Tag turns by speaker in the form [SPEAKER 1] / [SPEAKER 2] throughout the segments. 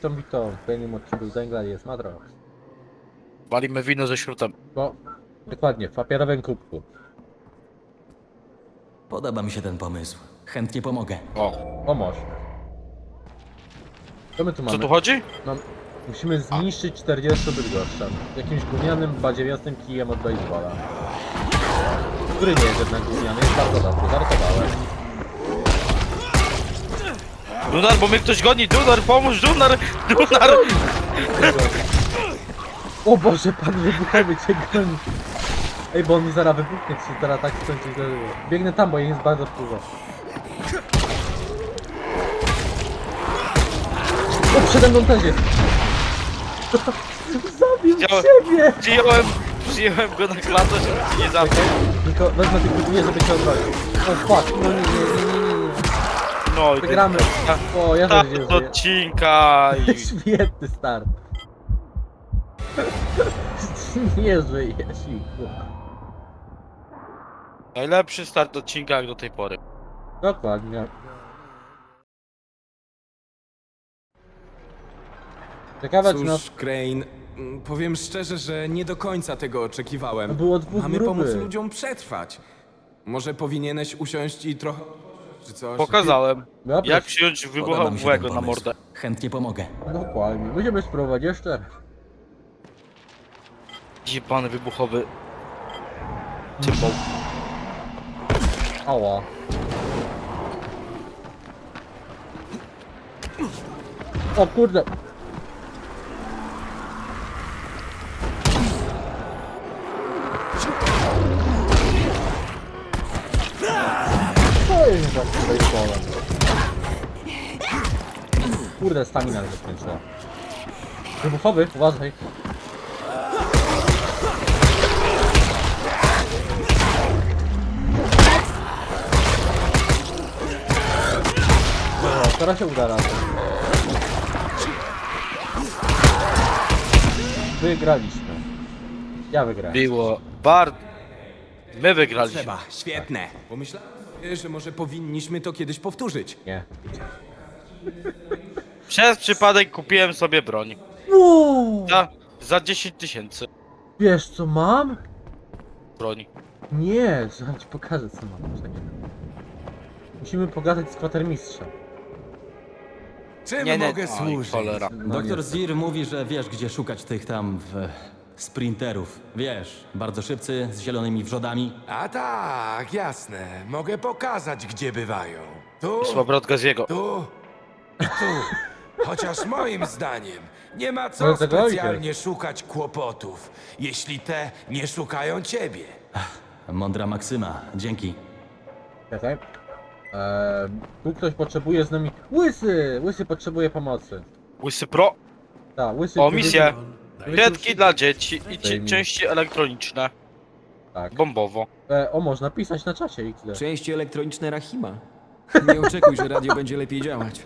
[SPEAKER 1] witam, witam. W kolejnym odcinku z Engla jest Madrox.
[SPEAKER 2] Walimy wino ze śrutem.
[SPEAKER 1] Bo, dokładnie, w papierowym kubku.
[SPEAKER 3] Podoba mi się ten pomysł. Chętnie pomogę.
[SPEAKER 2] O,
[SPEAKER 1] Pomóż. Co my tu
[SPEAKER 2] co
[SPEAKER 1] mamy?
[SPEAKER 2] tu chodzi?
[SPEAKER 1] No, musimy zniszczyć 40 bydgoszczan. Jakimś gównianym, badziewiastym kijem od baseballa. Który nie jest jednak gówniany, jest bardzo dobry, żartowałem.
[SPEAKER 2] Dunar, bo mnie ktoś goni! Dunar, pomóż! Dunar! Dunar!
[SPEAKER 1] O Boże, pan wybuchowy cię goni. Ej, bo on mi zaraz wybuchnie, czy zaraz tak skończy. że- Biegnę tam, bo ich jest bardzo dużo. O, przede mną też jest. Zabił
[SPEAKER 2] Chciałem-
[SPEAKER 1] siebie!
[SPEAKER 2] Przyjąłem, przyjąłem go na klatę, żeby cię nie zabił.
[SPEAKER 1] Tylko wezmę tylko nie, żeby cię odwalił. O fuck, no nie, nie, nie.
[SPEAKER 2] No i
[SPEAKER 1] Wygramy. O, ja też nie
[SPEAKER 2] do
[SPEAKER 1] żyję.
[SPEAKER 2] odcinka i...
[SPEAKER 1] Świetny start. Nie żyjesz, Iku.
[SPEAKER 2] Najlepszy start odcinka jak do tej pory.
[SPEAKER 1] Dokładnie. Ciekawe, czy nas
[SPEAKER 4] Cóż, Crane, mm, powiem szczerze, że nie do końca tego oczekiwałem.
[SPEAKER 1] było dwóch
[SPEAKER 4] Mamy
[SPEAKER 1] gruby.
[SPEAKER 4] pomóc ludziom przetrwać. Może powinieneś usiąść i trochę... czy coś?
[SPEAKER 2] Pokazałem,
[SPEAKER 1] Dobra,
[SPEAKER 2] jak przyjąć
[SPEAKER 3] Podoba mi się ten
[SPEAKER 2] wybuchowego na mordę.
[SPEAKER 3] Chętnie pomogę.
[SPEAKER 1] Dokładnie. Będziemy spróbować jeszcze.
[SPEAKER 2] Jebany wybuchowy... Cymbał.
[SPEAKER 1] Ała. O kurde. Jest za baseballem? Kurde, stamina skończyła. Wybuchowy, uważaj. O, teraz się uda razem. Wygraliśmy. Ja wygrałem.
[SPEAKER 2] Było bardzo... My wygraliśmy.
[SPEAKER 4] Trzeba, świetne. Pomyślałem, że może powinniśmy to kiedyś powtórzyć.
[SPEAKER 1] Nie.
[SPEAKER 2] Przez przypadek kupiłem sobie broń.
[SPEAKER 1] Wow!
[SPEAKER 2] Za, za 10 tysięcy
[SPEAKER 1] Wiesz co mam?
[SPEAKER 2] broń.
[SPEAKER 1] Nie, zaraz ci pokażę co mam. Czekaj. Musimy pogadać z kwatermistrzem.
[SPEAKER 4] Czym
[SPEAKER 2] Nie, nie,
[SPEAKER 4] mogę
[SPEAKER 2] oj,
[SPEAKER 4] służyć?
[SPEAKER 2] cholera.
[SPEAKER 1] No
[SPEAKER 3] Doktor
[SPEAKER 1] nie.
[SPEAKER 3] Zir mówi, że wiesz, gdzie szukać tych tam w... sprinterów. Wiesz, bardzo szybcy, z zielonymi wrzodami.
[SPEAKER 5] A tak, jasne. Mogę pokazać, gdzie bywają. Tu,
[SPEAKER 2] Słabrotka z jego.
[SPEAKER 5] tu tu. Chociaż moim zdaniem nie ma co specjalnie szukać kłopotów, jeśli te nie szukają ciebie.
[SPEAKER 3] Mądra Maksyma, dzięki.
[SPEAKER 1] Czekaj. Eee, tu ktoś potrzebuje z nami. Łysy! Łysy potrzebuje pomocy.
[SPEAKER 2] Łysy Pro.
[SPEAKER 1] Tak, łysy.
[SPEAKER 2] O, misję. Kredki dla dzieci i ci, części elektroniczne.
[SPEAKER 1] Tak.
[SPEAKER 2] Bombowo.
[SPEAKER 1] E, o, można pisać na czacie XD.
[SPEAKER 6] Części elektroniczne Rahima. Nie oczekuj, że radio będzie lepiej działać.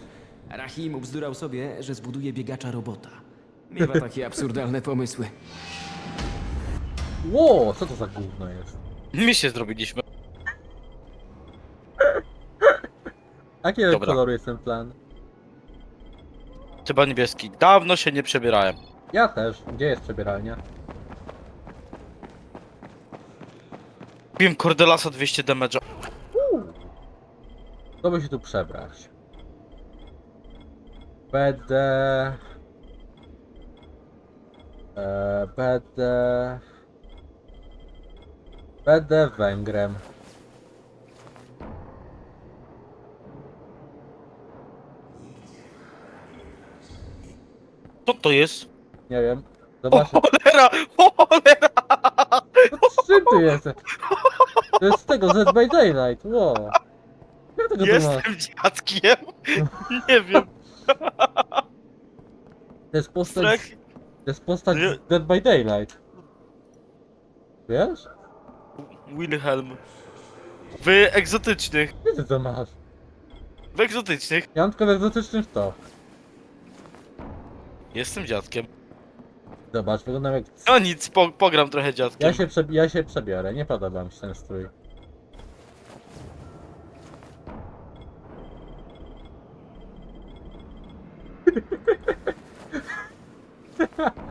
[SPEAKER 6] Rahim ubzdurał sobie, że zbuduje biegacza robota. Miewa takie absurdalne pomysły.
[SPEAKER 1] Ło, co to za gówno jest?
[SPEAKER 2] Misję zrobiliśmy.
[SPEAKER 1] Jakiego
[SPEAKER 2] Dobra.
[SPEAKER 1] koloru jest ten plan?
[SPEAKER 2] Chyba niebieski. Dawno się nie przebierałem.
[SPEAKER 1] Ja też. Gdzie jest przebieralnia?
[SPEAKER 2] Kupiłem Cordelasa 200 damage'a.
[SPEAKER 1] To by się tu przebrać. Będę... E, będę... Będę Węgrem.
[SPEAKER 2] Co to jest?
[SPEAKER 1] Nie wiem.
[SPEAKER 2] O
[SPEAKER 1] Zobaczę.
[SPEAKER 2] cholera! O cholera!
[SPEAKER 1] Z czym ty jesteś? To jest z tego, Z by Daylight. Wow. Jak tego?
[SPEAKER 2] Jestem dziadkiem. Nie wiem.
[SPEAKER 1] To jest postać...
[SPEAKER 2] Strach.
[SPEAKER 1] To jest postać
[SPEAKER 2] Nie.
[SPEAKER 1] z Dead by Daylight. Wiesz?
[SPEAKER 2] Wilhelm. W egzotycznych.
[SPEAKER 1] Gdzie ty to masz?
[SPEAKER 2] W egzotycznych.
[SPEAKER 1] Ja mam tylko to.
[SPEAKER 2] Jestem dziadkiem.
[SPEAKER 1] Zobacz, wyglądam jak...
[SPEAKER 2] No nic, po, pogram trochę dziadkiem.
[SPEAKER 1] Ja się, przebi- ja się przebiorę, nie podoba mi się ten strój.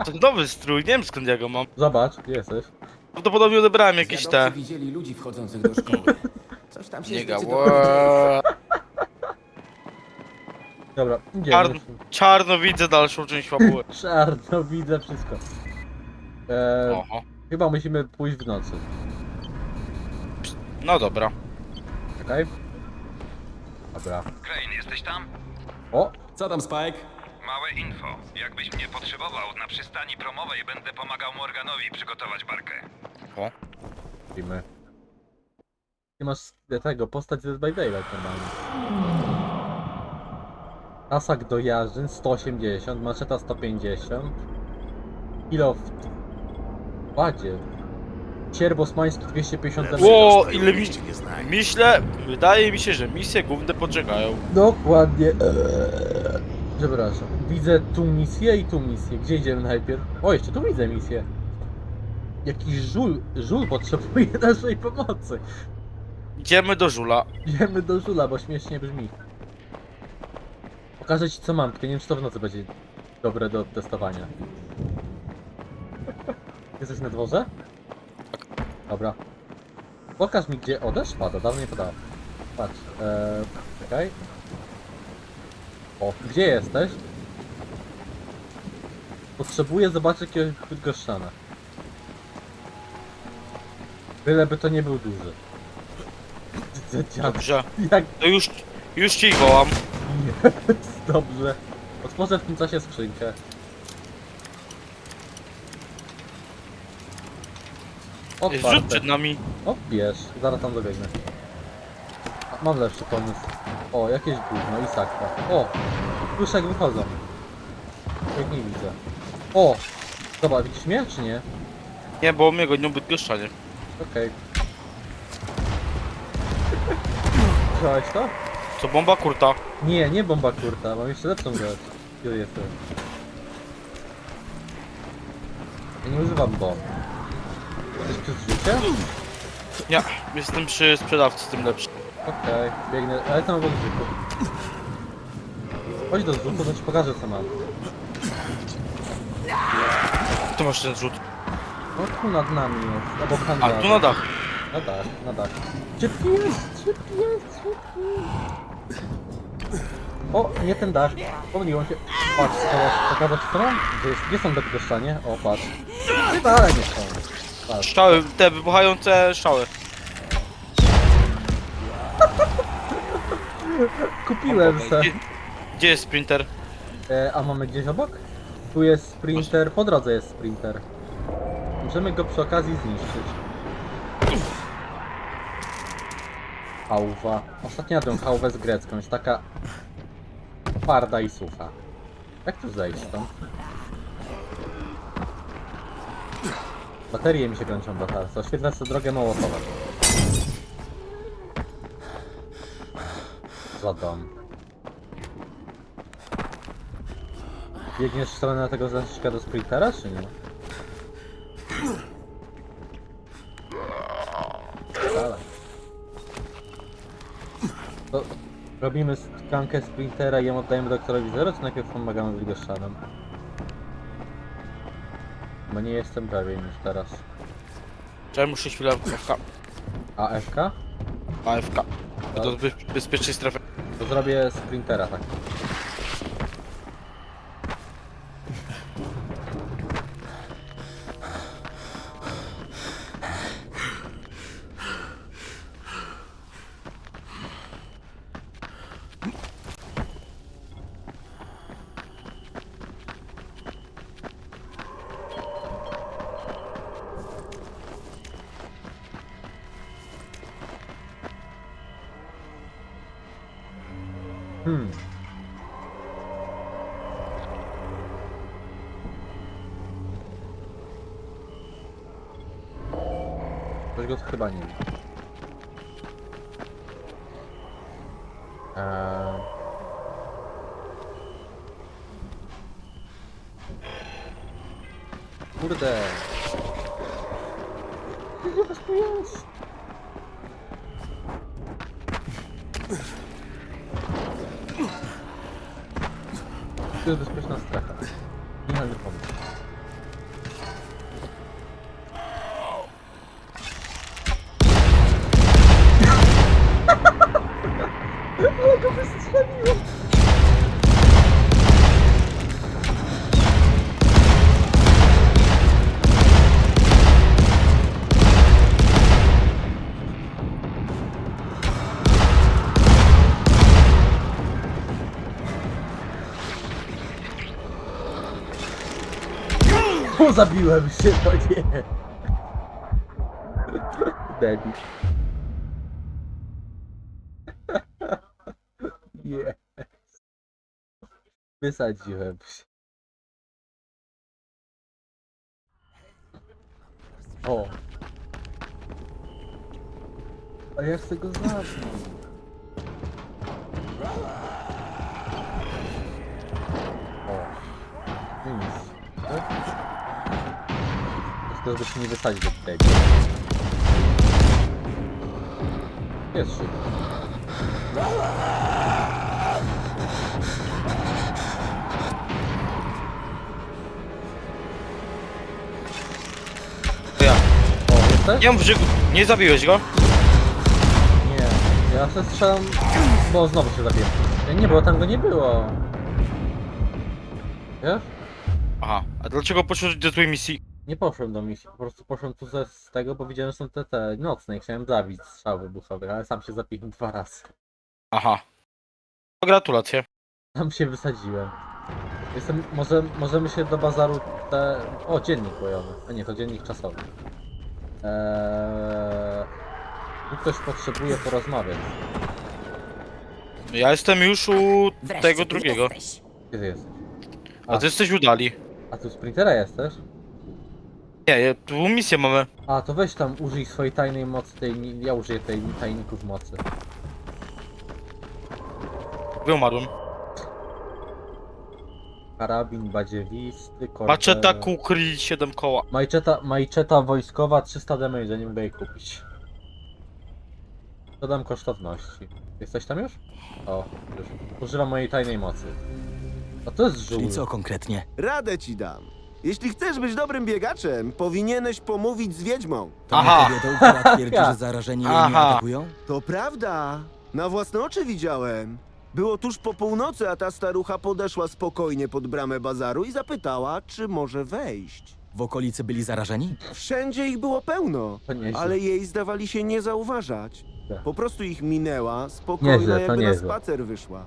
[SPEAKER 2] To nowy strój, nie wiem skąd ja go mam.
[SPEAKER 1] Zobacz, gdzie jesteś.
[SPEAKER 2] Prawdopodobnie odebrałem jakieś te...
[SPEAKER 6] widzieli ludzi wchodzących do szkoły. Coś tam się
[SPEAKER 2] Nie
[SPEAKER 6] zdecydowało.
[SPEAKER 1] Dobra, idziemy.
[SPEAKER 2] Czarno, czarno widzę dalszą część fabuły.
[SPEAKER 1] Czarno, widzę wszystko. Eee,
[SPEAKER 2] Oho.
[SPEAKER 1] chyba musimy pójść w nocy.
[SPEAKER 2] No dobra.
[SPEAKER 1] Czekaj. Dobra.
[SPEAKER 7] Crane, jesteś tam?
[SPEAKER 1] O,
[SPEAKER 3] Co tam, Spike?
[SPEAKER 7] Małe info. Jakbyś mnie potrzebował, na przystani promowej będę pomagał Morganowi przygotować barkę.
[SPEAKER 2] O.
[SPEAKER 1] widzimy. Ty masz tego, postać z Dead by Daylight normalnie. Tasak do jarzyn 180, maczeta 150. Kilo w Ładzie. Sierp osmański 250
[SPEAKER 2] Ło, ile mi... Myślę, wydaje mi się, że misje główne poczekają.
[SPEAKER 1] Dokładnie. Eee. Przepraszam. Widzę tu misję i tu misję. Gdzie idziemy najpierw? O, jeszcze tu widzę misję. Jakiś żul, żul potrzebuje naszej pomocy.
[SPEAKER 2] Idziemy do żula.
[SPEAKER 1] Idziemy do żula, bo śmiesznie brzmi. Pokażę ci co mam, tylko nie wiem czy to w nocy będzie dobre do testowania. Jesteś na dworze? Dobra. Pokaż mi gdzie odeszła, to dawno nie podałem. Patrz, eee, czekaj. O, gdzie jesteś? Potrzebuję zobaczyć jakiegoś Bydgoszczana. Byleby to nie był duży. Dziad.
[SPEAKER 2] Dobrze.
[SPEAKER 1] Jak
[SPEAKER 2] To już, już ci wołam.
[SPEAKER 1] jest, dobrze. Otworzę w tym czasie skrzynkę.
[SPEAKER 2] Rzut
[SPEAKER 1] Otwarte.
[SPEAKER 2] przed nami.
[SPEAKER 1] O, bierz, zaraz tam dobiegnę. A, Mam lepszy pomysł. O, jakieś gówno i sakwa. O, już jak wychodzą. Jak nie widzę. O, dobra, widzisz mnie, czy nie?
[SPEAKER 2] Nie, bo mnie gonią Bydgoszczanie.
[SPEAKER 1] Okej. Słyszałeś to?
[SPEAKER 2] Co bomba kurta?
[SPEAKER 1] Nie, nie bomba kurta, mam jeszcze lepszą rzecz. Gdzie jestem? Ja nie używam bomb. Jesteś przez życie?
[SPEAKER 2] Nie, jestem przy sprzedawcy, tym lepszy.
[SPEAKER 1] Okej, biegnę, ale jestem obok zrzutu. Chodź do zrzutu, to ci pokażę co mam.
[SPEAKER 2] Tu masz ten rzut.
[SPEAKER 1] No tu nad nami jest, obok
[SPEAKER 2] A,
[SPEAKER 1] handlarza.
[SPEAKER 2] tu na dach.
[SPEAKER 1] Na dach, na dach. Szybki jest, szybki jest, szybki. O, nie ten dach. Pomyliłem się. Patrz, zobacz, pokazać mam? Gdzie, jest, gdzie są dopieszczanie? O, patrz. Chyba, nie są. Patrz.
[SPEAKER 2] Strzały, te wybuchające strzały.
[SPEAKER 1] Kupiłem se.
[SPEAKER 2] Gdzie, gdzie jest sprinter?
[SPEAKER 1] E, a mamy gdzieś obok? Tu jest sprinter, po drodze jest sprinter. Możemy go przy okazji zniszczyć. Hałwa. Ostatnio jadłem hałwę z grecką, jest taka twarda i sucha. Jak tu zejść stąd? Baterie mi się kończą do teraz. Oświetlę sobie drogę Mołotowa. Za dom. Biegniesz w stronę tego zasiczka do sprintera, czy nie? Robimy skankę sprintera i ją oddajemy doktorowi Zero, czy najpierw pomagamy Wilgoszczanom? Bo nie jestem pewien już teraz.
[SPEAKER 2] Czekaj, muszę chwilę AFK.
[SPEAKER 1] AFK?
[SPEAKER 2] AFK. Do be bezpiecznej strefy.
[SPEAKER 1] To zrobię sprintera, tak. Kurde. To jest bezpieczna strefa. Zabiłem się, no nie. Debil. Nie. Wysadziłem się. O. A ja chcę go zabić. O. Nic. Tylko żeby się nie wysadzić do tego. Jest szybko.
[SPEAKER 2] To ja.
[SPEAKER 1] O, jesteś?
[SPEAKER 2] Nie że nie zabiłeś go?
[SPEAKER 1] Nie. Ja se strzelam, bo znowu się zabiję. Nie, bo tam go nie było. Wiesz?
[SPEAKER 2] Aha, a dlaczego poszedłeś do twojej misji?
[SPEAKER 1] Nie poszłem do misji, po prostu poszłem tu ze, z tego, bo widziałem, że są te, te nocne i chciałem zabić strzał wybuchowych, ale sam się zabiłem dwa razy.
[SPEAKER 2] Aha. No, Gratulacje.
[SPEAKER 1] Tam się wysadziłem. Jestem, może, możemy się do bazaru te... O, dziennik bojowy. A nie, to dziennik czasowy. Eee... Tu ktoś potrzebuje porozmawiać.
[SPEAKER 2] Ja jestem już u
[SPEAKER 8] Wreszcie
[SPEAKER 2] tego
[SPEAKER 8] tu
[SPEAKER 2] drugiego.
[SPEAKER 8] jesteś.
[SPEAKER 1] Gdzie ty jesteś?
[SPEAKER 2] A ty jesteś udali.
[SPEAKER 1] A tu sprintera jesteś?
[SPEAKER 2] Nie, ja- tu misję mamy.
[SPEAKER 1] A, to weź tam, użyj swojej tajnej mocy, tej... Ja użyję tej tajników mocy.
[SPEAKER 2] Wyumarłem.
[SPEAKER 1] Karabin badziewisty, korbe...
[SPEAKER 2] Maczeta kukry 7 koła.
[SPEAKER 1] Majczeta, majczeta wojskowa 300 damage, nie mogę jej kupić. Dodam kosztowności. Jesteś tam już? O, już. Używam mojej tajnej mocy. A to jest żółw.
[SPEAKER 3] Czyli co konkretnie?
[SPEAKER 9] Radę ci dam. Jeśli chcesz być dobrym biegaczem, powinieneś pomówić z wiedźmą.
[SPEAKER 3] To
[SPEAKER 2] Aha.
[SPEAKER 3] Aha. która twierdzi, że zarażeni jej nie
[SPEAKER 2] Aha.
[SPEAKER 3] atakują?
[SPEAKER 9] To prawda. Na własne oczy widziałem. Było tuż po północy, a ta starucha podeszła spokojnie pod bramę bazaru i zapytała, czy może wejść.
[SPEAKER 3] W okolicy byli zarażeni?
[SPEAKER 9] Wszędzie ich było pełno,
[SPEAKER 1] To nieźle.
[SPEAKER 9] ale jej zdawali się nie zauważać.
[SPEAKER 1] Tak.
[SPEAKER 9] Po prostu ich minęła, spokojna
[SPEAKER 1] Nieźle, to
[SPEAKER 9] jakby na spacer wyszła.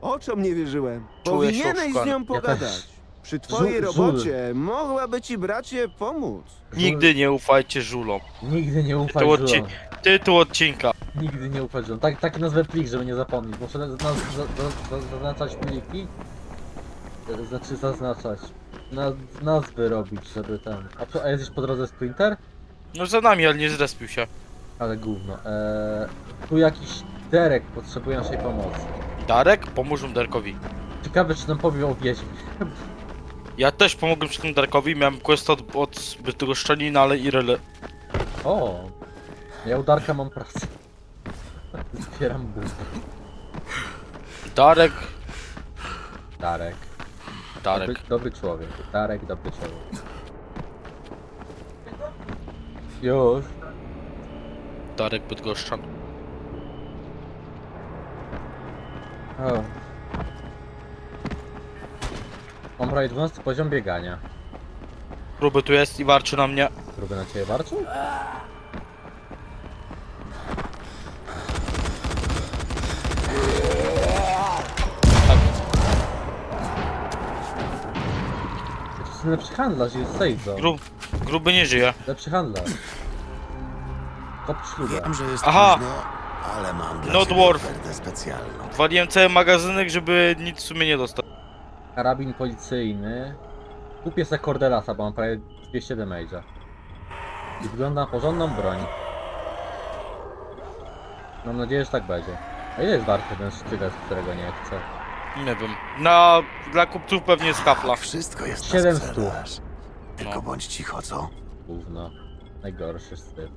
[SPEAKER 9] Oczom nie wierzyłem.
[SPEAKER 2] Czuję się
[SPEAKER 9] Powinieneś z
[SPEAKER 2] oszukany.
[SPEAKER 9] nią
[SPEAKER 1] Ja
[SPEAKER 9] pogadać. Przy twojej
[SPEAKER 1] Żul- żul.
[SPEAKER 9] robocie mogłaby ci bracie pomóc.
[SPEAKER 2] Nigdy nie ufajcie żulom.
[SPEAKER 1] Nigdy nie ufaj
[SPEAKER 2] Tytuł,
[SPEAKER 1] żulom.
[SPEAKER 2] odci tytuł odcinka.
[SPEAKER 1] Nigdy nie ufaj żulom. Tak, taki nazwę plik, żeby nie zapomnieć. Muszę za- za- zaznaczać pliki. E, Znaczy zaznaczać. Naz nazwy robić, żeby ten... A, co- a jesteś po drodze sprinter?
[SPEAKER 2] No za nami, ale nie zrespił się.
[SPEAKER 1] Ale gówno. Eee, tu jakiś Derek potrzebuje naszej pomocy.
[SPEAKER 2] Darek, pomóż Darkowi.
[SPEAKER 1] Ciekawe, czy nam powie o wiedźmie.
[SPEAKER 2] Ja też pomogłem przy tym Darkowi, miałem quest od, od zbytego szczelina, ale Irele.
[SPEAKER 1] O! Ja u Darka mam pracę. Zbieram buty.
[SPEAKER 2] Darek,
[SPEAKER 1] Darek.
[SPEAKER 2] Darek.
[SPEAKER 1] Dobry, dobry człowiek. Darek, dobry człowiek. Już.
[SPEAKER 2] Darek Bydgoszczan.
[SPEAKER 1] O. Mam prawie 12 poziom biegania.
[SPEAKER 2] Próby tu jest i warczy na mnie.
[SPEAKER 1] Próby na ciebie warczy?
[SPEAKER 2] Tak.
[SPEAKER 1] To jest lepszy handlarz, jest safe zone.
[SPEAKER 2] Gru, gruby nie żyje.
[SPEAKER 1] Lepszy handlarz. Top ślubę.
[SPEAKER 10] Wiem, że jest
[SPEAKER 2] Aha.
[SPEAKER 10] późno, ale mam dla
[SPEAKER 2] No
[SPEAKER 10] ciebie
[SPEAKER 2] dwarf.
[SPEAKER 10] ofertę specjalną.
[SPEAKER 2] Waliłem cały magazynek, żeby nic w sumie nie dostać.
[SPEAKER 1] Karabin policyjny. Kupię sobie Cordelasa, bo mam prawie 200 damage'a. I wygląda na porządną broń. Mam nadzieję, że tak będzie. A ile jest warty ten sztylet, którego nie chcę?
[SPEAKER 2] Nie wiem. Na, dla kupców pewnie jest kafla.
[SPEAKER 10] Wszystko jest na
[SPEAKER 1] 700.
[SPEAKER 10] sprzedaż. Tylko
[SPEAKER 2] No.
[SPEAKER 10] bądź cicho, co?
[SPEAKER 1] Gówno. Najgorszy styl.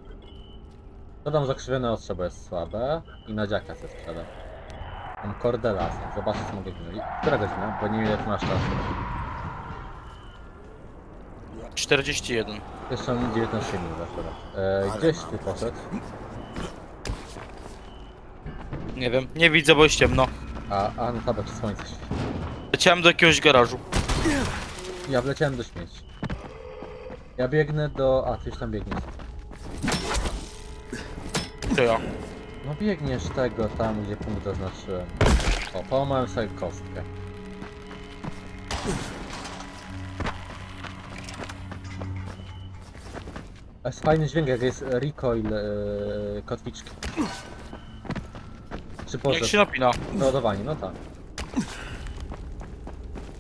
[SPEAKER 1] Dodam zakrzywione ostrze, bo jest słabe. I na dziaka se sprzedam. Mam Cordelasa. Zobaczę, co mogę wziąć. Która godzina? Bo nie wiem, jak masz czasu.
[SPEAKER 2] 41.
[SPEAKER 1] Jeszcze mam 19 minut akurat. E, gdzieś ty poszedł?
[SPEAKER 2] Nie wiem, nie widzę, bo jest ciemno.
[SPEAKER 1] A, a no tabak słońce świeci.
[SPEAKER 2] Leciałem do jakiegoś garażu.
[SPEAKER 1] Ja wleciałem do śmieci. Ja biegnę do... A, ty już tam biegniesz.
[SPEAKER 2] To ja.
[SPEAKER 1] No biegniesz tego tam, gdzie punkt zaznaczyłem. O, połamałem sobie kostkę. A Jest fajny dźwięk, jak jest recoil yy, kotwiczki. Czy
[SPEAKER 2] Jak się napina.
[SPEAKER 1] Przeładowanie, no tak.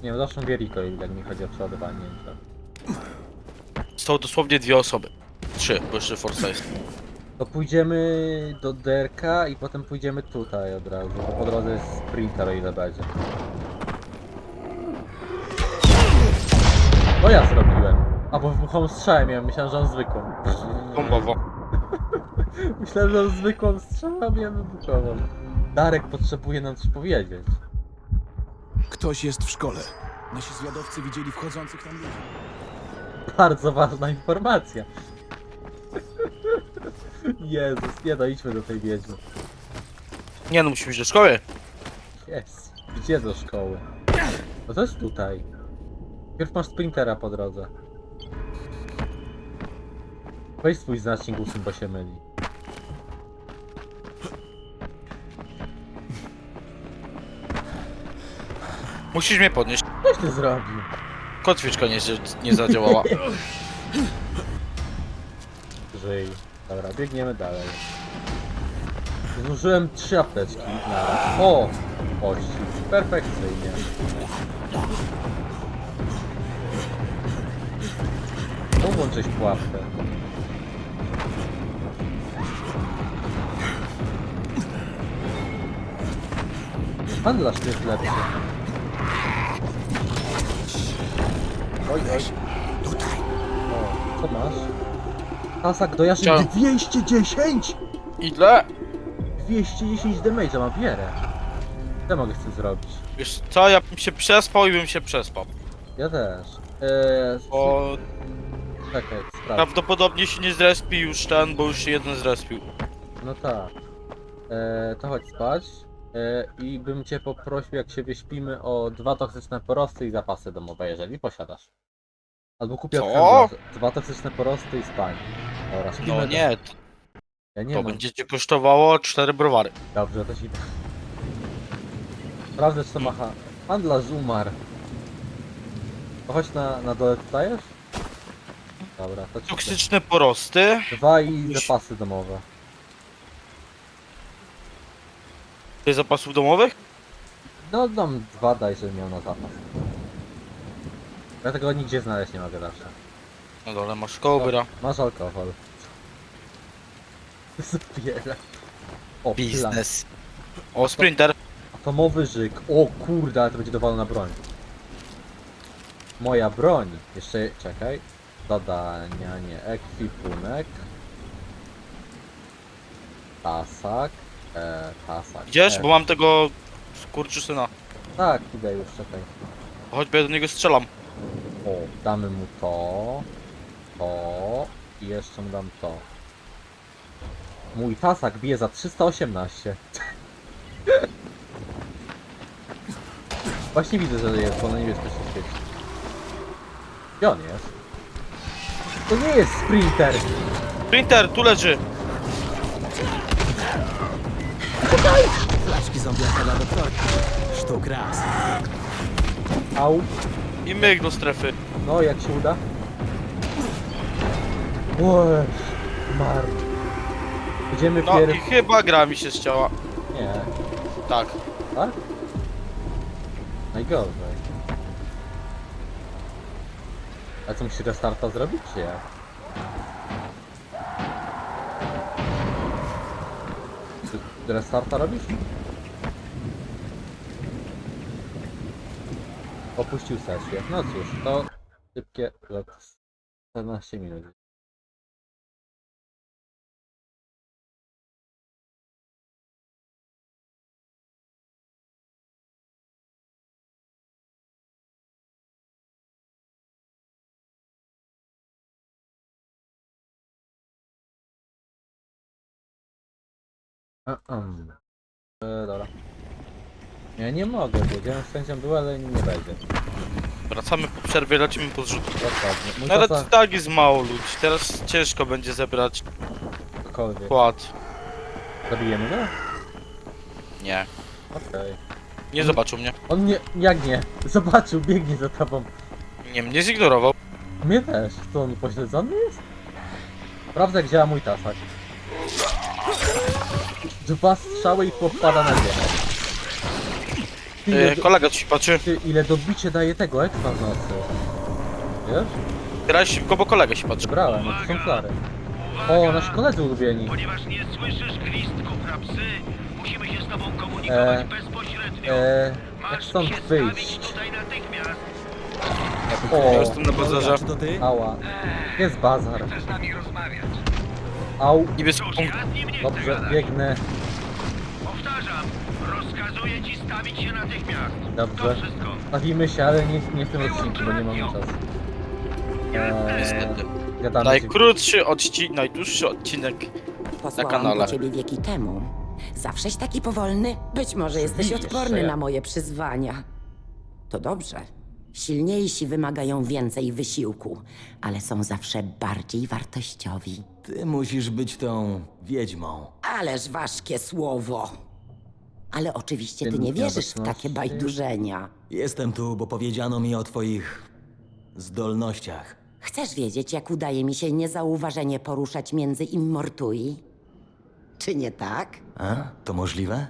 [SPEAKER 1] Nie wiem, zawsze mówię recoil, jak mi chodzi o przeładowanie. To.
[SPEAKER 2] Są dosłownie dwie osoby. Trzy, bo jeszcze Forza jest.
[SPEAKER 1] To pójdziemy do Derka i potem pójdziemy tutaj od razu, bo po drodze jest sprinter o ile będzie. No ja zrobiłem. A bo wybuchą strzałem, ja myślałem, że on zwykłą.
[SPEAKER 2] Bombowo.
[SPEAKER 1] Myślałem, że on zwykłą strzałem, a miałem wybuchową. Darek potrzebuje nam coś powiedzieć.
[SPEAKER 10] Ktoś jest w szkole. Nasi zwiadowcy widzieli wchodzących tam ludzi.
[SPEAKER 1] Bardzo ważna informacja. Jezus, nie no, idźmy do tej wiedźmy.
[SPEAKER 2] Nie no, musimy iść do szkoły.
[SPEAKER 1] Jest. Gdzie do szkoły? No to jest tutaj. Pierw masz sprintera po drodze. Weź swój znacznik usuń, bo się myli.
[SPEAKER 2] Musisz mnie podnieść.
[SPEAKER 1] Coś ty zrobił?
[SPEAKER 2] Kotwiczka nie, nie zadziałała.
[SPEAKER 1] Żyj. Dobra, biegniemy dalej. Zużyłem trzy apteczki naraz. O! Ości. Perfekcyjnie. Tu włączyć pułapkę. Handlarz tu jest lepszy. Oj, oj.
[SPEAKER 10] Tutaj.
[SPEAKER 1] O, co masz? Tasak do jaszy
[SPEAKER 2] Chciałem-
[SPEAKER 1] 210!
[SPEAKER 2] Ile?
[SPEAKER 1] 210 damage'a ma bierę. Co mogę z tym zrobić?
[SPEAKER 2] Wiesz co, ja bym się przespał i bym się przespał.
[SPEAKER 1] Ja też. Eee,
[SPEAKER 2] Bo
[SPEAKER 1] Czekaj, sprawdź.
[SPEAKER 2] prawdopodobnie się nie zrespi już ten, bo już się jeden zrespił.
[SPEAKER 1] No tak. Eee, to chodź spać. Eee, I bym cię poprosił, jak się wyśpimy, o dwa toksyczne porosty i zapasy domowe, jeżeli posiadasz. Albo kupię
[SPEAKER 2] Co?
[SPEAKER 1] od. Dwa toksyczne porosty i spań. Dobra.
[SPEAKER 2] No nie, to,
[SPEAKER 1] Ja nie
[SPEAKER 2] to
[SPEAKER 1] mam.
[SPEAKER 2] będzie cię kosztowało cztery browary.
[SPEAKER 1] Dobrze, to ci... Sprawdzę, czy to ma ha... Handlarz umarł. To chodź na, na dole tutaj już? Dobra, to ci...
[SPEAKER 2] Toksyczne porosty.
[SPEAKER 1] Dwa i
[SPEAKER 2] Już-
[SPEAKER 1] zapasy domowe.
[SPEAKER 2] Ty zapasów domowych?
[SPEAKER 1] No dam dwa, daj, żebym miał na zapas. Ja tego nigdzie znaleźć nie mogę zawsze.
[SPEAKER 2] No dole masz kobra.
[SPEAKER 1] Masz alkohol. Zbiera. O, plan.
[SPEAKER 2] Biznes. O, sprinter.
[SPEAKER 1] Atomowy żyk. O kurde, ale to będzie dowalona broń. Moja broń. Jeszcze, czekaj. Dodania, nie. Ekwipunek. Tasak. E, tasak.
[SPEAKER 2] Idziesz?
[SPEAKER 1] E,
[SPEAKER 2] Bo mam tego skurczysyna.
[SPEAKER 1] Tak, idę już, czekaj.
[SPEAKER 2] Choćby ja do niego strzelam.
[SPEAKER 1] O, damy mu to. To. I jeszcze mu dam to. Mój tasak bije za 318. Właśnie widzę, że jest, bo na niebiesko się świeci. Gdzie on jest? To nie jest sprinter!
[SPEAKER 2] Sprinter, tu leży.
[SPEAKER 3] Flaczki zombiaka dla doktorki. Sztuk raz.
[SPEAKER 1] Au.
[SPEAKER 2] I myk do strefy.
[SPEAKER 1] No, jak się uda? Oj, mar. Idziemy
[SPEAKER 2] No i chyba gra mi się ścięła.
[SPEAKER 1] Nie,
[SPEAKER 2] Tak.
[SPEAKER 1] tak? Najgorzej. A co, musisz restarta zrobić, czy jak? Ty Restarta robisz? Opuścił sesję. No cóż, to szybkie lot 14 minut. Um. E, dobra. Ja nie mogę, powiedziałem z chęcią był, ale nie będzie.
[SPEAKER 2] Wracamy po przerwie, lecimy po zrzut.
[SPEAKER 1] Dokładnie. Mój
[SPEAKER 2] ale
[SPEAKER 1] tata
[SPEAKER 2] to tak jest mało ludzi. Teraz ciężko będzie zebrać
[SPEAKER 1] cokolwiek.
[SPEAKER 2] kład.
[SPEAKER 1] Zabijemy go?
[SPEAKER 2] Nie.
[SPEAKER 1] Okej.
[SPEAKER 2] Nie zobaczył mnie.
[SPEAKER 1] On nie, jak nie? Zobaczył, biegnie za tobą.
[SPEAKER 2] Nie, mnie zignorował.
[SPEAKER 1] Mnie też. Co on pośledzony jest? Sprawdzę, jak działa mój tasak. Dwa strzały i chłop pada na ziemię. Ile,
[SPEAKER 2] Yy,
[SPEAKER 1] do,
[SPEAKER 2] kolega ci patrzy.
[SPEAKER 1] ty, ile dobicie daje tego ekstra w nocy. Wiesz?
[SPEAKER 2] Graj szybko, bo kolega się patrzy.
[SPEAKER 1] Brałem, no to są flary. O, nasi koledzy ulubieni.
[SPEAKER 7] Ponieważ nie słyszysz gwizdków na psy, musimy się z tobą komunikować
[SPEAKER 1] E,
[SPEAKER 7] bezpośrednio.
[SPEAKER 1] Eee, jak
[SPEAKER 7] Masz
[SPEAKER 1] stąd
[SPEAKER 7] się
[SPEAKER 1] wyjść?
[SPEAKER 7] stawić tutaj natychmiast.
[SPEAKER 2] Ja
[SPEAKER 1] O,
[SPEAKER 2] jestem na bazarze.
[SPEAKER 3] Czy to ty?
[SPEAKER 1] ała. Jest bazar.
[SPEAKER 7] Chcesz z nami rozmawiać?
[SPEAKER 1] Au.
[SPEAKER 2] Niebieski punkt.
[SPEAKER 7] nim nie chcę
[SPEAKER 1] Dobrze,
[SPEAKER 7] gadać.
[SPEAKER 1] biegnę.
[SPEAKER 7] Rozkazuję ci stawić się natychmiast.
[SPEAKER 1] Dobrze.
[SPEAKER 7] Wszystko.
[SPEAKER 1] Bawimy się, ale nie, nie w tym odcinku, bo nie mamy czasu.
[SPEAKER 2] Niestety.
[SPEAKER 1] Eee, gadamy z-
[SPEAKER 2] Najkrótszy odcinek, najdłuższy odcinek.
[SPEAKER 8] Posłałam
[SPEAKER 2] kanale.
[SPEAKER 8] ciebie wieki temu. Zawsześ taki powolny? Być może jesteś
[SPEAKER 1] Widzisz,
[SPEAKER 8] odporny
[SPEAKER 1] że ja-
[SPEAKER 8] na moje przyzwania. To dobrze. Silniejsi wymagają więcej wysiłku, ale są zawsze bardziej wartościowi.
[SPEAKER 3] Ty musisz być tą wiedźmą.
[SPEAKER 8] Ależ ważkie słowo. Ale oczywiście ty nie wierzysz w takie bajdurzenia.
[SPEAKER 3] Jestem tu, bo powiedziano mi o twoich zdolnościach.
[SPEAKER 8] Chcesz wiedzieć, jak udaje mi się niezauważenie poruszać między immortui? Czy nie tak?
[SPEAKER 3] A? To możliwe?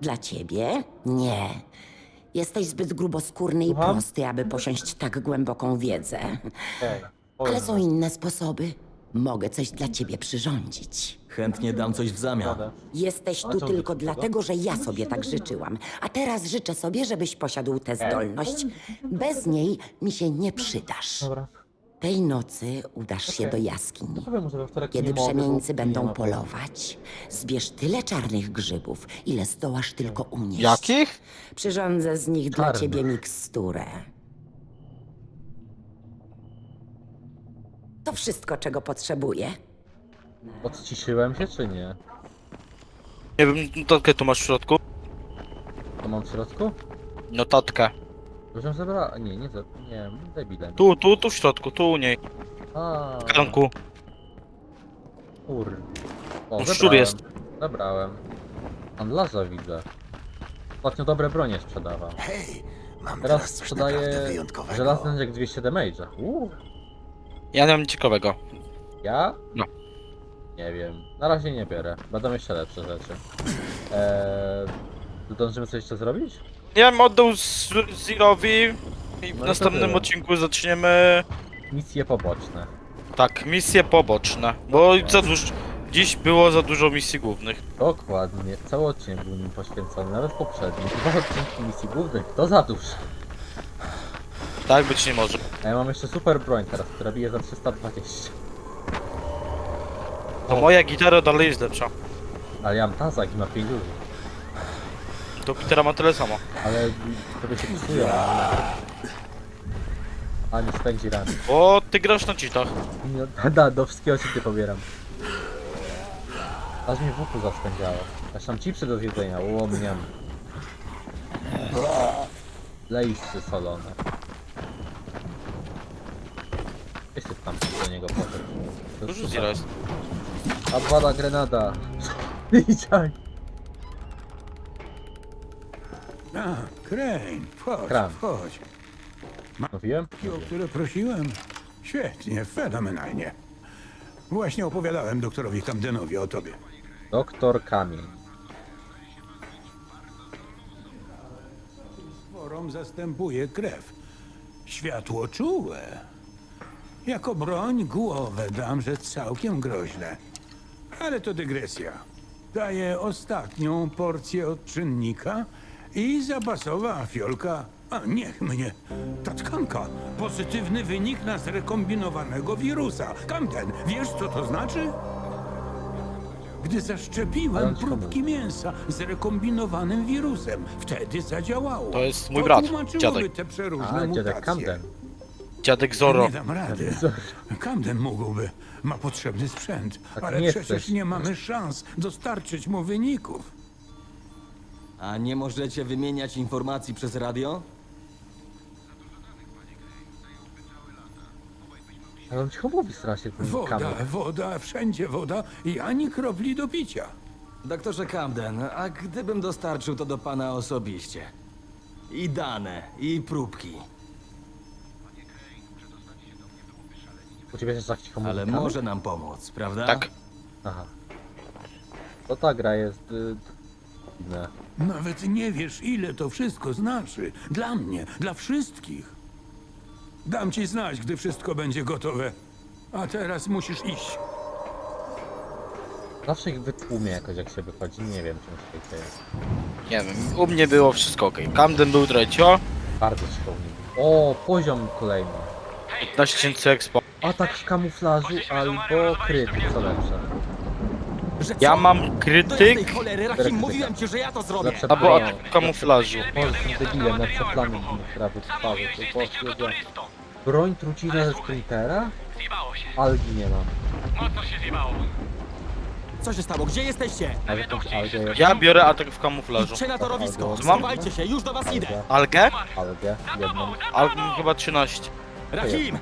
[SPEAKER 8] Dla ciebie? Nie. Jesteś zbyt gruboskórny i
[SPEAKER 1] Słucham?
[SPEAKER 8] prosty, aby posiąść tak głęboką wiedzę. Ale są inne sposoby. Mogę coś dla ciebie przyrządzić.
[SPEAKER 3] Chętnie dam coś w zamian.
[SPEAKER 8] Jesteś tu tylko dlatego, że ja sobie tak życzyłam. A teraz życzę sobie, żebyś posiadł tę zdolność. Bez niej mi się nie przydasz.
[SPEAKER 1] Dobra.
[SPEAKER 8] Tej nocy udasz się do jaskiń.
[SPEAKER 1] Powiem mu, że we wtorek
[SPEAKER 8] Kiedy przemieńcy
[SPEAKER 1] nie
[SPEAKER 8] będą
[SPEAKER 1] ma-
[SPEAKER 8] polować, zbierz tyle czarnych grzybów, ile zdołasz tylko unieść.
[SPEAKER 2] Jakich?
[SPEAKER 8] Przyrządzę z nich dla
[SPEAKER 1] Czarnych.
[SPEAKER 8] ciebie miksturę. To wszystko, czego potrzebuję.
[SPEAKER 1] Odciszyłem się, czy nie?
[SPEAKER 2] Nie wiem, notatkę tu masz w środku.
[SPEAKER 1] To mam w środku?
[SPEAKER 2] Notatkę.
[SPEAKER 1] Już ją zabrała? Nie, nie, nie, debilem.
[SPEAKER 2] Tu, tu, tu w środku, tu u niej.
[SPEAKER 1] A,
[SPEAKER 2] W karnku.
[SPEAKER 1] kur... O,
[SPEAKER 2] No,
[SPEAKER 1] zebrałem.
[SPEAKER 2] szczur jest.
[SPEAKER 1] Zabrałem. Handlarza widzę. Ostatnio dobre bronie sprzedawał.
[SPEAKER 10] Hej, mam
[SPEAKER 1] Teraz sprzedaje żelazny jak 200 damage'a. Uuu.
[SPEAKER 2] Ja nie mam nic ciekawego.
[SPEAKER 1] Ja?
[SPEAKER 2] No.
[SPEAKER 1] Nie wiem. Na razie nie biorę. Będą jeszcze lepsze rzeczy. Eee, dążymy coś jeszcze zrobić?
[SPEAKER 2] Ja bym oddał z- Zirowi i w
[SPEAKER 1] No
[SPEAKER 2] następnym
[SPEAKER 1] tyle.
[SPEAKER 2] odcinku zaczniemy...
[SPEAKER 1] Misje poboczne.
[SPEAKER 2] Tak, misje poboczne. Bo za dużo... Dziś było za dużo misji głównych.
[SPEAKER 1] Dokładnie. Cały odcinek był nim poświęcony, nawet poprzedni. Dwa odcinki misji głównych to za dużo.
[SPEAKER 2] Tak być nie może.
[SPEAKER 1] A ja mam jeszcze super broń teraz, która bije za 320.
[SPEAKER 2] To moja gitara dalej jest lepsza.
[SPEAKER 1] Ale ja mam tazak i ma 5 użyć.
[SPEAKER 2] To gitara ma tyle samo.
[SPEAKER 1] Ale tobie się psuje. A nie spędzi rany.
[SPEAKER 2] Bo ty grasz na cheatach.
[SPEAKER 1] No, da, do wszystkiego ci pobieram. Aż mnie w uchu zaspędziało. Aż tam chipsy do zjedzenia, łomniam. Lejscy solone. Jeszcze tam do niego. To super.
[SPEAKER 2] Zira jest.
[SPEAKER 1] Abwada grenada. Widziaj.
[SPEAKER 10] A, Crane, wchodź,
[SPEAKER 1] Kran.
[SPEAKER 10] wchodź.
[SPEAKER 1] Mówiłem?
[SPEAKER 10] O które prosiłem? Świetnie, fenomenalnie. Właśnie opowiadałem doktorowi Camdenowi o tobie.
[SPEAKER 1] Doktor Kamień.
[SPEAKER 10] Forum zastępuje krew. Światło czułe. Jako broń głowę dam, że całkiem groźne. Ale to dygresja. Daję ostatnią porcję odczynnika i zapasowa fiolka. A niech mnie. Ta tkanka. Pozytywny wynik na zrekombinowanego wirusa. Camden, wiesz co to znaczy? Gdy zaszczepiłem próbki mięsa z rekombinowanym wirusem, wtedy zadziałało.
[SPEAKER 2] To jest mój brat,
[SPEAKER 10] tłumaczyłoby
[SPEAKER 2] dziadek.
[SPEAKER 10] te przeróżne
[SPEAKER 1] A, dziadek
[SPEAKER 10] mutacje.
[SPEAKER 1] Camden.
[SPEAKER 2] Dziadek Zoro.
[SPEAKER 10] Nie dam rady. Camden mógłby. Ma potrzebny sprzęt.
[SPEAKER 1] Tak
[SPEAKER 10] ale
[SPEAKER 1] nie
[SPEAKER 10] przecież
[SPEAKER 1] chcesz.
[SPEAKER 10] nie mamy szans dostarczyć mu wyników.
[SPEAKER 3] A nie możecie wymieniać informacji przez radio?
[SPEAKER 1] Ale on cicho mówi strasznie ten
[SPEAKER 10] Woda,
[SPEAKER 1] Kamień.
[SPEAKER 10] woda, wszędzie woda i ani kropli do picia.
[SPEAKER 3] Doktorze Camden, a gdybym dostarczył to do pana osobiście? I dane, i próbki.
[SPEAKER 1] U ciebie też tak cicho mówi
[SPEAKER 3] Ale
[SPEAKER 1] kamer?
[SPEAKER 3] może nam pomóc, prawda?
[SPEAKER 2] Tak.
[SPEAKER 1] Aha. To ta gra jest... Y... dziwna.
[SPEAKER 10] Nawet nie wiesz, ile to wszystko znaczy. Dla mnie, dla wszystkich. Dam ci znać, gdy wszystko będzie gotowe. A teraz musisz iść.
[SPEAKER 1] Zawsze ich wytłumie jakoś jak się wychodzi, nie wiem czym się dzieje.
[SPEAKER 2] Nie wiem, u mnie było wszystko ok. Camden był trecio,
[SPEAKER 1] Bardzo cicho. O, poziom kolejny.
[SPEAKER 2] 15 tysięcy expo.
[SPEAKER 1] Atak w kamuflażu albo kryt, co lepsze.
[SPEAKER 3] Że
[SPEAKER 2] Ja
[SPEAKER 3] co?
[SPEAKER 2] mam
[SPEAKER 3] Do jasnej
[SPEAKER 2] krytyk
[SPEAKER 3] cholery, Rahim, mówiłem ci, że ja to zrobię!
[SPEAKER 1] Lepsze
[SPEAKER 2] albo
[SPEAKER 1] plany.
[SPEAKER 2] atak w kamuflażu.
[SPEAKER 1] Może jestem debilem, lepsze plany która wytrwały. To poszło, że... Broń trucizna ze sprintera?
[SPEAKER 7] Zjebało się.
[SPEAKER 1] Algi nie mam.
[SPEAKER 7] Mocno się zjebało.
[SPEAKER 3] Co się stało? Gdzie jesteście?
[SPEAKER 1] A jakąś algę jest?
[SPEAKER 2] Ja biorę atak w kamuflażu.
[SPEAKER 3] Idźcie na torowisko! Schowajcie się, już do was idę!
[SPEAKER 1] Algę?
[SPEAKER 2] Algę?
[SPEAKER 1] Algę, jedną.
[SPEAKER 2] Algę chyba 13.
[SPEAKER 3] Rahim!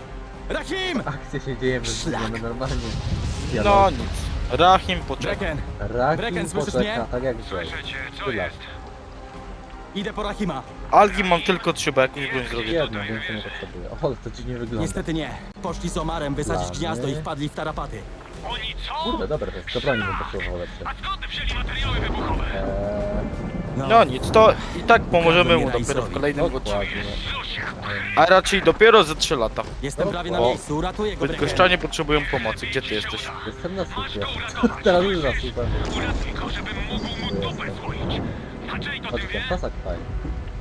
[SPEAKER 3] Rahim!
[SPEAKER 1] Akcje się dzieje bezwzględnie normalnie.
[SPEAKER 2] No
[SPEAKER 1] Dialog.
[SPEAKER 2] nic. Rahim poczeka.
[SPEAKER 1] Rakim
[SPEAKER 3] Breken, słyszysz
[SPEAKER 1] poczeka,
[SPEAKER 3] mnie?
[SPEAKER 1] tak jak
[SPEAKER 7] jest?
[SPEAKER 3] idę po Rahima.
[SPEAKER 2] Algi mam tylko 3, bo jakąś broń zrobię.
[SPEAKER 1] Jedno, więcej nie potrzebuję. O, to dziwnie wygląda.
[SPEAKER 3] Niestety nie. Poszli z Omarem wysadzić
[SPEAKER 1] Plany.
[SPEAKER 3] gniazdo i wpadli w tarapaty.
[SPEAKER 7] Oni co?
[SPEAKER 1] Kurde, dobra, to jest. Do broni bym potrzebował lepsze.
[SPEAKER 7] A skąd wzięli materiały wybuchowe?
[SPEAKER 1] Eee,
[SPEAKER 2] No nic, to i tak pomożemy mu dopiero w kolejnym odcinku. A raczej dopiero za 3 lata.
[SPEAKER 3] Jestem prawie na
[SPEAKER 2] O.
[SPEAKER 3] miejscu, uratuję go.
[SPEAKER 2] Bydgoszczanie potrzebują pomocy. Gdzie ty jesteś?
[SPEAKER 1] Jestem na słupie. Teraz już na słupie.
[SPEAKER 7] Go, żebym mógł mu dupę wie?
[SPEAKER 1] pasak faj.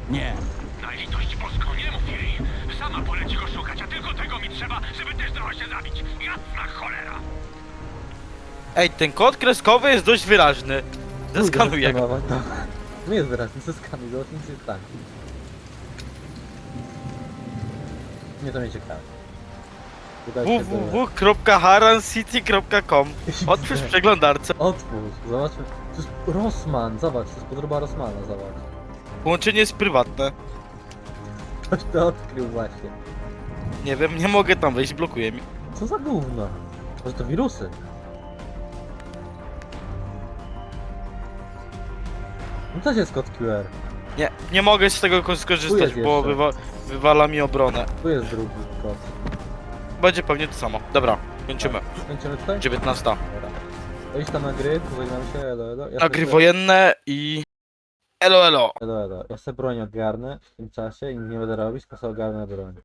[SPEAKER 3] Nie.
[SPEAKER 7] Na litość boską nie mów jej. Sama poleci go szukać, a tylko tego mi trzeba, żeby też trochę się zabić. Jasna cholera.
[SPEAKER 2] Ej, ten kod kreskowy jest dość wyraźny. Zeskanuję go.
[SPEAKER 1] Nie jest wyraźny, zeskanuj, zobacz, nic nie stanie. Nie to mnie się do...
[SPEAKER 2] www.harancity.com Otwórz w przeglądarce.
[SPEAKER 1] Otwórz, zobaczmy. To jest Rossman, zobacz, to jest podróba Rossmana, zobacz.
[SPEAKER 2] Połączenie jest prywatne.
[SPEAKER 1] Ktoś to odkrył właśnie.
[SPEAKER 2] Nie wiem, nie mogę tam wejść, blokuje mi.
[SPEAKER 1] Co za gówno? Może to wirusy? No też jest kod QR.
[SPEAKER 2] Nie, nie mogę z tego
[SPEAKER 1] Tu
[SPEAKER 2] skorzystać,
[SPEAKER 1] jest
[SPEAKER 2] bo
[SPEAKER 1] jeszcze.
[SPEAKER 2] wywa wywala mi obronę.
[SPEAKER 1] Tu jest drugi kod.
[SPEAKER 2] Będzie pewnie to samo. Dobra, kończymy.
[SPEAKER 1] Kończymy tutaj?
[SPEAKER 2] 19.
[SPEAKER 1] Dobra. To idź tam na gry, pożegnam się, elo elo. Ja sobie-
[SPEAKER 2] wojenne i... Elo, elo.
[SPEAKER 1] Elo elo. Ja sobie broń ogarnę w tym czasie i nic nie będę robić, tylko sobie ogarnę broń.